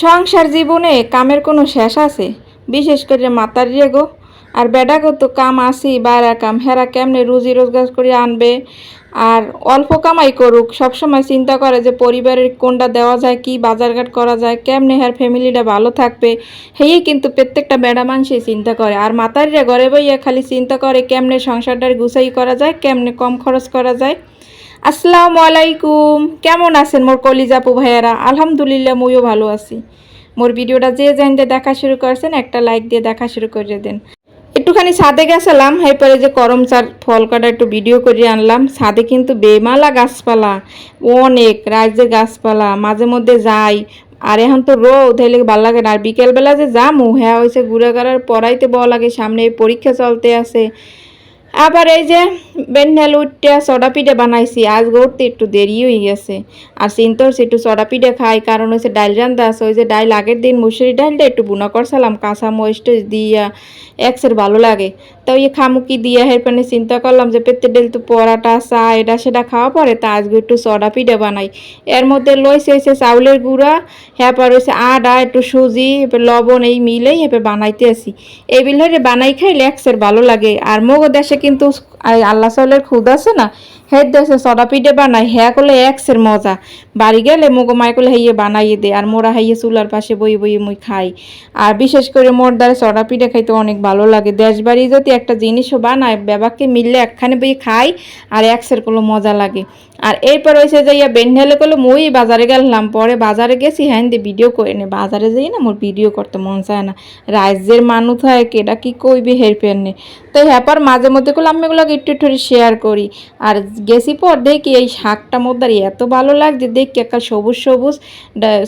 সংসার জীবনে কামের কোনো শেষ আছে? বিশেষ করে মাতার রেগো আর বেডাগো তো কাম আসি, বাইরা কাম। হেরা কেমনে রুজি রোজগার করে আনবে? আর অল্প কামাই করুক, সবসময় চিন্তা করে যে পরিবারের কোনটা দেওয়া যায়, কি বাজারঘাট করা যায়, কেমনে হের ফ্যামিলিটা ভালো থাকবে? হেই কিন্তু প্রত্যেকটা বেড়া মানুষই চিন্তা করে। আর মাতারিরা ঘরে বইয়া খালি চিন্তা করে কেমনে সংসারটার গুছাই করা যায়, কেমনে কম খরচ করা যায়। আসসালামু আলাইকুম। কেমন আছেন মোর কলিজাপু ভাইয়ারা? আলহামদুলিল্লাহ, মইও ভালো আছি। মোর ভিডিওটা যে জানতে দেখা শুরু করছেন, একটা লাইক দিয়ে দেখা শুরু করে দেন। একটুখানি ছাদে গেছিলাম এরপরে যে করম চার ফল কাটা একটু ভিডিও করে আনলাম। ছাদে কিন্তু বেমালা গাছপালা, অনেক রাজ্যের গাছপালা, মাঝে মধ্যে যাই। আর এখন তো রোদ, হইলে ভালো লাগে না। আর বিকেলবেলা যে যামু হ্যাঁ হয়েছে ঘুরে ঘাড়ার পড়াইতে বড় লাগে, সামনে পরীক্ষা চলতে আছে। আবার এই যে বেন্ডাল উঠতে সডা পিঠে বানাইছি আজ গড়তে একটু দেরি হয়ে গেছে। আর চিন্তর একটু সডা পিঠে খাই কারণ হচ্ছে ডাইল রান্দা আছে, ওই যে ডাইল আগের দিন মুসুরি ডাইলটা একটু বুনা করছিলাম কাঁচা মরিচ দিয়া একসের ভালো লাগে। তো ওই খামুকি দিয়া হের পানে চিন্তা করলাম যে পেতে ডেল তো পরাটা, চা, এটা সেটা খাওয়া পরে তা আজকে একটু সডা পিঠে বানাই। এর মধ্যে লইছে হয়েছে চাউলের গুঁড়া হ্যাঁ পর হয়েছে আদা, একটু সুজি লবণ, এই মিলেই এবার বানাইতে আসি। এই বিলহরে বানাই খাইলে একসের ভালো লাগে, আর মগো দেশে কিন্তু আল্লাহ চাউলের খুদ আছে না? হ্যাঁ দেশে সডা বানায়। হ্যাঁ করলে একসের মজা। বাড়ি গেলে মগো মায় করলে হাইয়ে বানাইয়ে দে আর মোরা হাইয়ে চুলার পাশে বই বই মুই খাই। আর বিশেষ করে মোর দ্বারা সডা পিঠে খাইতে অনেক ভালো লাগে। দেশ বাড়ি যদি একটা জিনিসও বানায় বেবাকে মিললে একখানে বই খাই আর একসের কোনো মজা লাগে। আর এরপর হয়েছে যাইয়া বেন্ডালে করলে মুই বাজারে গেলাম, পরে বাজারে গেছি হ্যাঁ দিয়ে ভিডিও করে নে। বাজারে যাই না, মোর ভিডিও করতে মন চায় না। রাজ্যের মানুষ হয় কেটা কি কইবে হেরফের নে। তো হ্যাপার মাঝে মধ্যে করলে আমি এগুলোকে একটু একটু শেয়ার করি। আর গেছি পর দেখি এই শাকটা মধ্যে এত ভালো লাগছে দেখি একাল সবুজ সবুজ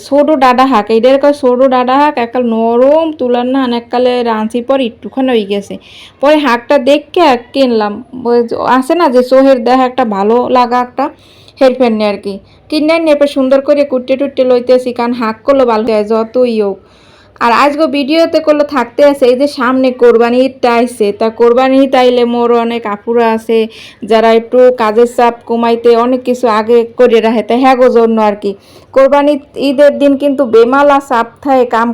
সোডো ডাডা হাঁক। এইটার কাল সোডো ডাডা হাঁক, একাল নরম তুলার না এককালে রাঁচি পর একটুখানি হয়ে গেছে। পরে হাঁকটা দেখকে কিনলাম। আসে না যে সোহের দেখা একটা ভালো লাগা একটা হেরফের নিয়ে আর কি। কিনে নিয়ে সুন্দর করে কুটে টুটে লইতেছি কারণ হাঁক করল ভালো যতই হোক। আর আজকে ভিডিওতে করলে থাকতে আছে, এই যে সামনে কোরবানি ঈদটা আইসে তা কোরবানি ঈদ আইলে মোর অনেক আপুরা আছে, যারা একটু কাজের চাপ কমাইতে অনেক কিছু আগে করে রাখে, তা হ্যাঁ জন্য আর কি। কোরবানি ঈদের দিন কিন্তু বেমালা চাপ থাকে কাম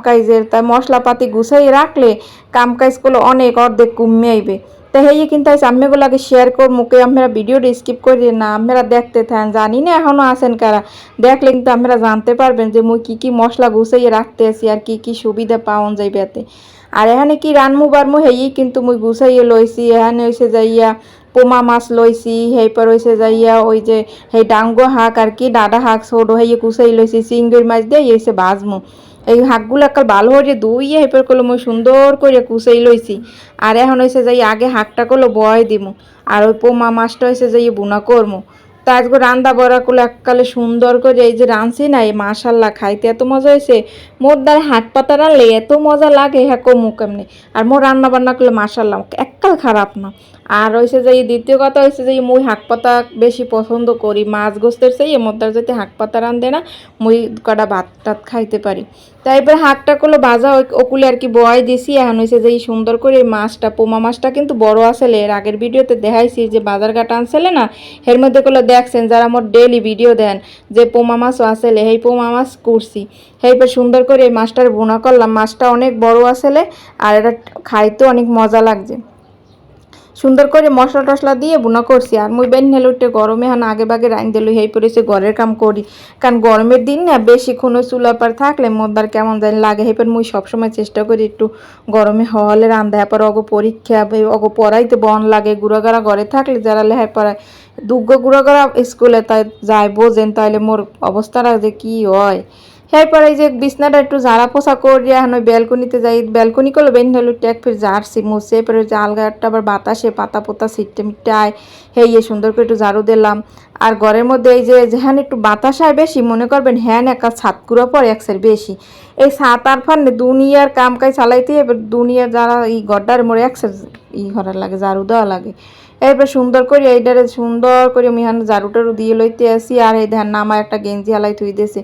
তা মশলাপাতি গুছাই রাখলে কামকাজ করলে অনেক অর্ধেক কমে আইবে। তো হেই কিন্তু আজ আম্মেগুলাকে শেয়ার কর মুখে আমরা ভিডিওটা স্কিপ করি না আমরা দেখতে থাকেন জানি না এখনও আছেন কারা। দেখলে কিন্তু আমরা জানতে পারবেন যে মুই কি কি মশলা গুছাইয়ে রাখতে আছি আর কি কি সুবিধা পাওয়া যাইবে এতে। আর এখানে কি রানমু বারমু হেই কিন্তু মুই গুছাইয়ে লইছি। এখানে হইছে যাইয়া পোমা মাছ লইছি, হেইপর হইছে যাইয়া ওই যে হেই ডাঙ্গো শাক আর কি ডাডা শাক ছোটো হেই কুচাই লইছি। চিংড়ির মাছ দিয়ে হইছে বাজমু এই শাকগুলো একাল ভালো করে ধুইয়ে হেপর করল, মই সুন্দর করে কুচাই লইছি। আর এখন হয়েছে যাই আগে হাঁকটা করল বয় দিমু। আর ওই পোমা মাছটা হয়েছে যাই বুনা করমু। তা আজকে রান্দা বড়া করলে, এককালে সুন্দর করে এই যে রাঁধছি না, এই মাশাল্লাহ খাইতে এত মজা হয়েছে মোর দ্বারা হাট পাতা রানলে এত মজা লাগে হ্যাঁ কমু কেমনি? আর মোর রান্না বান্না করলে মাশাল্লাহ, এককাল খারাপ না। আর হয়েছে যে এই দ্বিতীয় কথা হয়েছে যে মুই হাঁক পাতা বেশি পছন্দ করি, মাছ গোস্তের সেই এর মধ্যে যদি হাঁক পাতা রান্ধে না, মুই কটা ভাত টাত খাইতে পারি। তাই এবার হাঁকটা করল ওই- ওকুলে আর কি বয় দিছি, এখন হয়েছে যে এই সুন্দর করে এই মাছটা, পোমা মাছটা কিন্তু বড় আসলে এর আগের ভিডিওতে দেখাইছি যে বাজার ঘাট আনছিলে না এর মধ্যে করল দেখছেন যারা আমার ডেলি ভিডিও দেন যে পোমা মাছও আসলে এই পোমা মাছ করছি। এইবার সুন্দর করে এই মাছটার বোনা করলাম, মাছটা অনেক বড় আসলে আর এটা খাইতে অনেক মজা লাগছে। সুন্দর করে মশলা টসলা দিয়ে বুনা করছি। আর মুই বেন উঠে গরমে হান আগে বাগে রাইন দিল হয়ে পড়েছে ঘরের কাম করি। কারণ গরমের দিন না বেশিক্ষণ ওই চুলা পার থাকলে মোদ্দার কেমন জানি লাগে। হেপের মুই সবসময় চেষ্টা করি একটু গরমে হলে রান্ধা পর অগো পরীক্ষা অগো পড়াইতে বন লাগে। গুড়াগাড়া ঘরে থাকলে যারা লেহায় পড়ায়, দুগ্গ গুড়াগাড়া স্কুলে তাই যায় বোঝেন, তাইলে মোর অবস্থাটা যে কি হয়। এরপরে এই যে বিছনাটা একটু ঝাড়া পোছা করিয়া ওই ব্যালকনিতে যাই ব্যালকনি করলে বেন হলো ট্যাক ফির ঝাড়ছি মুছে এরপরে যে আলগাটা আবার বাতাসে পাতা পোতা সিটে মিটে আয় হেয়ে সুন্দর করে একটু ঝাড়ু দিলাম। আর ঘরের মধ্যে এই যে যেখানে একটু বাতাস হয় বেশি, মনে করবেন হ্যান একা ছাদ কুড়া পর একসের বেশি। এই সাত আর ফান্নে দুনিয়ার কাম কাজ চালাইতে এবার দুনিয়ার যারা এই গড্ডার মোড়ে এক একসের ই করার লাগে, ঝাড়ু দেওয়া লাগে। এরপর সুন্দর করে এইটারে সুন্দর করে এখানে ঝাড়ু টাড়ু দিয়ে লইতে আসি, আর এই ধ্যান নামা একটা গেঞ্জি হালাই থুই দিয়েছে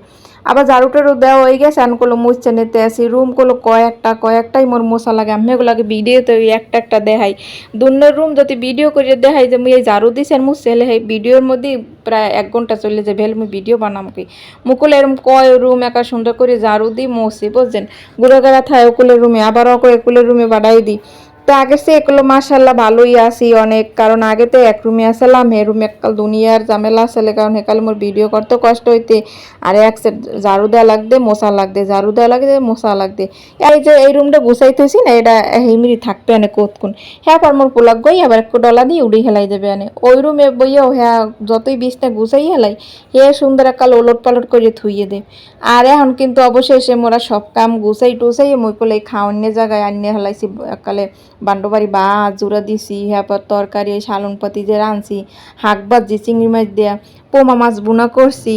আবার ঝাড়ু টাড়ু দেওয়া হয়ে গেছে করল মুছছে নিতে আসি। রুম করল কয়েকটা, কয়েকটাই মোর মশা লাগে। আমি এগুলাকে ভিডিওতে একটা একটা দেখাই। দুনের রুম যদি ভিডিও করে দেখাই যে, মুই এই ঝাড়ু দিছি আর মুছছে হলে এই ভিডিওর মধ্যে প্রায় এক ঘণ্টা চলে যাবে। ভেল মুই ভিডিও বানাম কি? মুকুল এরম কয় রুম, একা সুন্দর করে ঝাড়ু দিই মুছি, বুঝছেন? গুড়া গাড়া থায় ওকুলের রুমে, আবার অকো একুলের রুমে বাড়াই দিই তো আগে সে এগুলো মাসাল্লাহ ভালোই আসি অনেক। কারণ আগে তো এক রুমে আসলাম হে রুমে এককাল দুনিয়ার ঝামেলা আসলে, কারণ হেকাল মোর ভিডিও করতে কষ্ট হইতে। আর এক সেট ঝাড়ু দেওয়া লাগতে মশা লাগতে ঝাড়ু দেওয়া লাগতে মশা লাগতে এই যে এই রুমটা গুছাইতেছি না, এটা হিমিরি থাকবে আনে কতক্ষণ হ্যাঁ পর মোর পোলাক গই, আবার একটু ডলা দিয়ে উড়ি হেলাই দেবে আনে ওই রুমে বইয়াও হ্যাঁ যতই বিছটা গুছাই হেলাই, হে সুন্দর একাল ওলট পালট করে থুইয়ে দে। আর এখন কিন্তু অবশেষে মোরা সব কাম গুছাই টুসাই মই কোলে খাওয়ান্নে জায়গায় আনিয়ে হেলাইছি একালে বান্ডবাড়ি বা জোড়া দিছি হ্যাঁ তরকারি সালন পাতি যে রাঁধছি শাক বাজি চিংড়ি মাছ দেয়া পোমা মাছ বুনা করছি।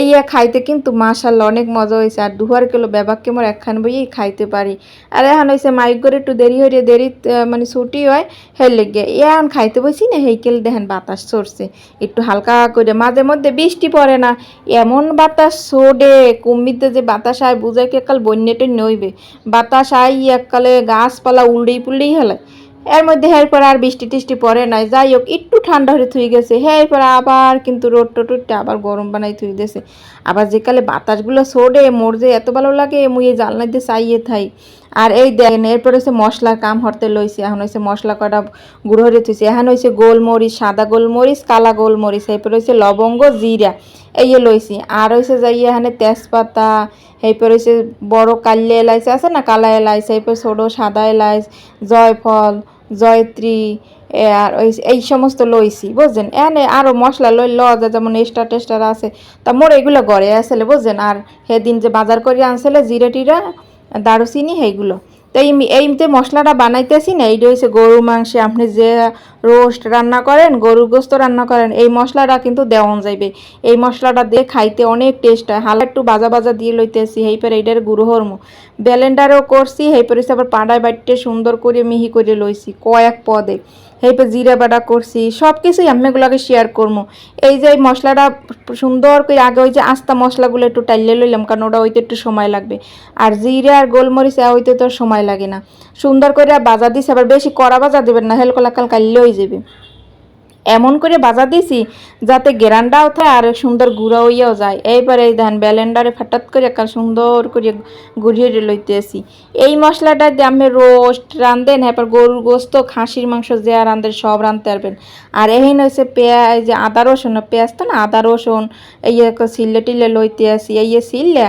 এইয়া খাইতে কিন্তু মাশাল্লাহ অনেক মজা হয়েছে আর দুহার কিলো বেবাককে মোর একখান বইয়েই খাইতে পারি। আর এখন হয়েছে মাইক করে একটু দেরি হয়ে দেরি মানে ছুটি হয়, হের লেগে। এখন খাইতে বসি না হেইকেল দেখেন বাতাস চড়ছে। একটু হালকা করে, মাঝে মধ্যে বৃষ্টি পড়ে না। এমন বাতাস ছোড়ে কুম্বিতে যে বাতাস আয় বুঝাই কি একাল বন্যেটে নইবে বাতাস আই এককালে গাছপালা উল্ডেই পুল্ডেই হেলায়। এর মধ্যে হের পর আর বৃষ্টি টিষ্টি পড়ে নাই। যাই হোক, একটু ঠান্ডা হয়ে থুই গেছে। হের পর আবার কিন্তু রোদ টোট আবার গরম বানাই থুই গেছে আবার যেকালে বাতাসগুলো ছোড়ে, মোর যে এত ভালো লাগে, মুই এই জালনা দিয়ে চাইয়ে থাই। আর এই দেখেন এরপর হচ্ছে মশলার কাম হরতে লইছি। এখন হচ্ছে মশলা কটা গুঁড়ো হয়ে থুইছি। এখন হচ্ছে গোলমরিচ, সাদা গোলমরিচ, কালা গোলমরিচ এরপর হচ্ছে লবঙ্গ, জিরা, এই লইছি। আর হয়েছে যাই এখানে তেজপাতা এরপর হচ্ছে বড় কাল্লে এলাইচ আছে না, কালা এলাইচ এরপর ছোটো সাদা এলাইচ, জয়ফল জয়ত্রী আর ওই এই সমস্ত লইছি, বুঝছেন? এনে আরও মশলা লই ল যেমন এক্সট্রা টেস্টার আছে, তা মোর এগুলো ঘরে আসলে, বুঝছেন? আর সেদিন যে বাজার করে আনছিলে, জিরে টিরা, দারুচিনি, সেইগুলো। তো এই যে মশলাটা বানাইতেছি না, এইটা হচ্ছে গরু মাংসে। আপনি যে রোস্ট রান্না করেন, গরুর গোস্ত রান্না করেন, এই মশলাটা কিন্তু দেওয়ান যাইবে। এই মশলাটা দিয়ে খাইতে অনেক টেস্ট হয়। হালকা একটু বাজা বাজা দিয়ে লইতেছি এইপরে এইটার গুঁড়ো হরমো। ব্যালেন্ডারও করছি হচ্ছে আবার পাড়ায় বাড়িতে সুন্দর করে মিহি করে লইছি, কয়েক পদে। এইপর জিরে বাটা করছি সব কিছুই আমি এগুলোকে শেয়ার করব এই যে মশলাটা সুন্দর করে আগে ওই যে আস্তা মশলাগুলো একটু টাইলে লইলাম, কারণ ওটা ওইতে একটু সময় লাগবে। আর জিরে আর গোলমরিচ এ ওইতে তো সময় লাগে না। সুন্দর করে বাজা দিছে, আবার বেশি কড়া বাজা দেবেন না হেলকলা কাল কাললে হয়ে যাবে। এমন করে বাজা দিছি যাতে গেরান্ডাও থাকে আর সুন্দর গুঁড়া হইয়াও যায়। এইবার এই ধান ব্যালেন্ডারে ফাটাত করে একটা সুন্দর করে গুড়িয়ে লইতে আসি। এই মশলাটা দিয়ে আপনি রোস্ট রান্ধেন এরপর গরুর গোস্ত, খাসির মাংস যে রান্ধেন সব রাঁধতে পারবেন। আর এই হচ্ছে পেঁয়াজ, আদা রসুন, পেঁয়াজ তো না, আদা রসুন, এই সিল্লে টিল্লে লইতে আসি, এই সিল্লে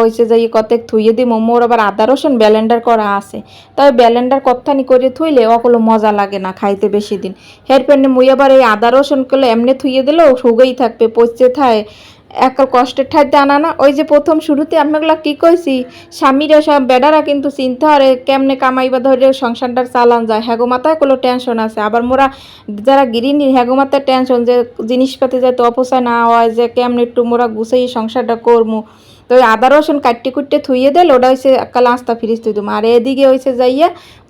হয়েছে যে কতেক থুইয়ে দিই মোর আবার আদা রসুন ব্যালেন্ডার করা আছে। তবে ব্যালেন্ডার কত্থানি করে থুইলে ওগুলো মজা লাগে না খাইতে বেশি দিন। হেরপেন মুই আবার এই আদা রসুন করলে এমনি থুইয়ে দিলেও সুগেই থাকবে, পচতে থায়, একাল কষ্টের ঠাইতে আনা না। ওই যে প্রথম শুরুতে আমি এগুলা কি কইছি, স্বামীরা সব বেডারা কিন্তু চিন্তা হরে কেমনে কামাইবা ধরে সংসারটার চালান যায়। হ্যাগো মাথায় কোনো টেনশন আছে। আবার মোরা যারা গৃহিণী, হ্যাগো মাথায় টেনশন যে জিনিসপাতি যাতে অপচয় না হয়, যে কেমনে একটু মোরা গুছাই সংসারটা করমু। তো আদা রসুন কাটতে কুটতে থুইয়ে দিল, ওটা হয়েছে একাল আস্তা ফিরিস থুই দিম। আর এদিকে হয়েছে যাইয়া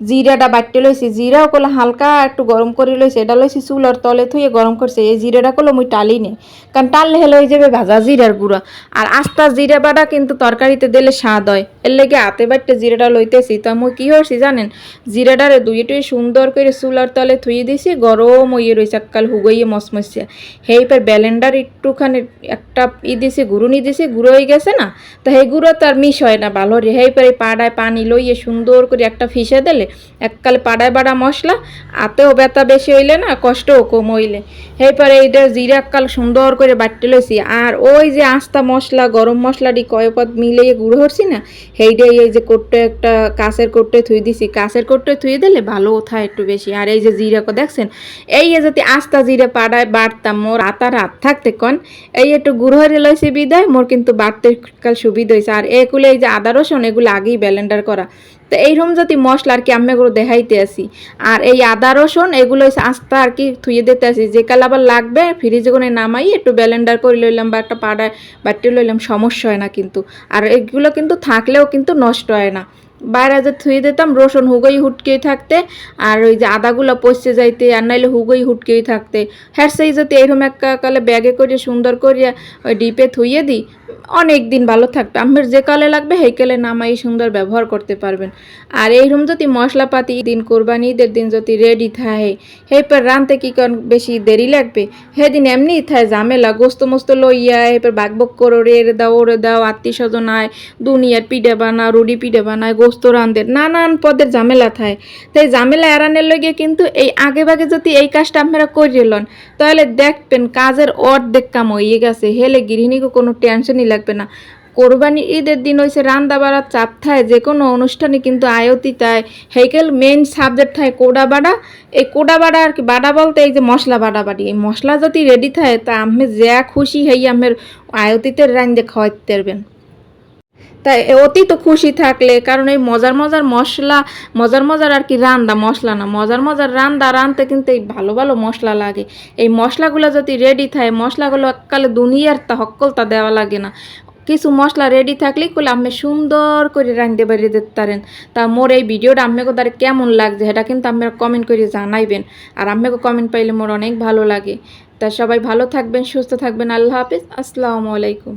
জিরাটা বাটতে লইছি, জিরাও কলে হালকা একটু গরম করে লইছে, এটা লইছি চুলার তলে থুয়ে গরম করছে, এই জিরাটা করলে মুই টালি নে। কারণ টাললে হেলে হয়ে যাবে ভাজা জিরার গুঁড়া। আর আস্তা জিরা বাটা কিন্তু তরকারিতে দিলে স্বাদ হয়। এর লেগে হাতে বাটতে জিরাটা লইতেছি। তা মুই কি হয়েছি জানেন? জিরাটারে দুইটাই সুন্দর করে চুলার তলে থুয়ে দিছি, গরম হইয়ে রয়েছে এককাল হুগইয়ে মসমসিয়া হেই পর ব্যালেন্ডার একটুখানি একটা ই দিছি গুঁড়ুনি দিছি, গুঁড়ো হয়ে গেছে না? তা গুঁড়ো তো আর মিস হয় না, ভালো। রে হেই পরে পাড়ায় পানি লইয়ে সুন্দর করে একটা ফিসে দিলে, এককালে পাড়ায় বাড়া মশলা, আতেও ব্যথা বেশি হইলে না, কষ্টও কম হইলে। হেই পরে এইটা জিরা এককাল সুন্দর করে বাটতে লইছি, আর ওই যে আস্তা মশলা, গরম মশলাটি কয়পদ মিলিয়ে গুঁড়ো হরছি না সেইটাই এই যে কোট্টে একটা কাঁচের কোট্টে থুই দিছি, কাঁচের কোট্টে থুই দিলে ভালো ওঠায় একটু বেশি। আর এই যে জিরা কো দেখছেন, এই যদি আস্তা জিরা পাড়ায় বাড়তাম, মোর আতার হাত থাকতে কন, এই একটু গুঁড়ো হয়ে লইছে বিদায়, মোর কিন্তু বাড়তে কাল সুবিধা হয়েছে আর এগুলো এই যে আদা, রসুন, এগুলো আগেই ব্যালেন্ডার করা। তো এইরকম যদি মশলা আর কি আমি এগুলো দেখাইতে আসি। আর এই আদা, রসুন, এগুলো আস্তা আর কি থুয়ে দিতে আসি। যে কাল আবার লাগবে ফ্রিজে করে নামাই একটু ব্যালেন্ডার করে লইলাম বা একটা পাড়ায় বাটি লইলাম, সমস্যা হয় না কিন্তু। আর এগুলো কিন্তু থাকলেও কিন্তু নষ্ট হয় না। বাইরে যে থুয়ে দিতাম, রসুন হুগই হুটকেই থাকতে, আর ওই যে আদাগুলো পচতে যাইতে, আর নাইলে হুগই হুটকেই থাকতে। হ্যাঁ সেই যদি এরকম একটা কালে ব্যাগে করে সুন্দর করিয়া ওই ডিপে থুইয়ে দিই অনেক দিন ভালো থাকবে। আমের যে কালে লাগবে, সেই কালে নামাই সুন্দর ব্যবহার করতে পারবেন। আর এইরকম যদি মশলাপাতি দিন কোরবানি, ঈদের দিন যদি রেডি থাকে, সেই পর রানতে কি কন বেশি দেরি লাগবে? সেদিন এমনি থাকে ঝামেলা, গোস্ত মোস্ত লইয়া এরপর বাকবক করো রে দাও, ওরে দাও, আত্মীয় স্বজন আয়, দুনিয়ার পিঠে বানা রুডি পিঠে বানায়, গোস্ত রান্ধে নানান পদের ঝামেলা থাকে তাই ঝামেলা এড়ানোর লগে কিন্তু এই আগে ভাগে যদি এই কাজটা আপনারা লন, তাহলে দেখবেন কাজের অর্ধেক কাম হয়ে গেছে, হেলে গৃহিণীকে কোনো টেনশনই লাগবে না। কোরবানি ঈদের দিন হয়েছে রান্দা বাড়ার চাপ থায়, যে কোনো অনুষ্ঠানে কিন্তু আয়তি তাই হেকেল মেন সাবজেক্ট থায় কোডা বাড়া। এই কোডা বাড়া আর কি, বাড়া বলতে এই যে মশলা বাড়া বাড়ি। এই মশলা যদি রেডি থাকে তা আমি যা খুশি হই আমের আয়তিতে রান্দে খাওয়াইতে পারবেন। তাই অতি তো খুশি থাকলে, কারণ এই মজার মজার মশলা, মজার মজার আর কি রান্দা মশলা না, মজার মজার রান্দা রানতে কিন্তু এই ভালো ভালো মশলা লাগে। এই মশলাগুলো যদি রেডি থাকে, মশলাগুলো এককালে দুনিয়ার তা হক্কলতা দেওয়া লাগে না। কিছু মশলা রেডি থাকলে করলে আপনি সুন্দর করে রাঁধতে পারি দিতে পারেন তা মোর এই ভিডিওটা আপনাকে দ্বারা কেমন লাগছে, সেটা কিন্তু আপনারা কমেন্ট করে জানাইবেন। আর আপনাকে কমেন্ট পাইলে মোর অনেক ভালো লাগে। তা সবাই ভালো থাকবেন, সুস্থ থাকবেন। আল্লাহ হাফিজ। আসসালামু আলাইকুম।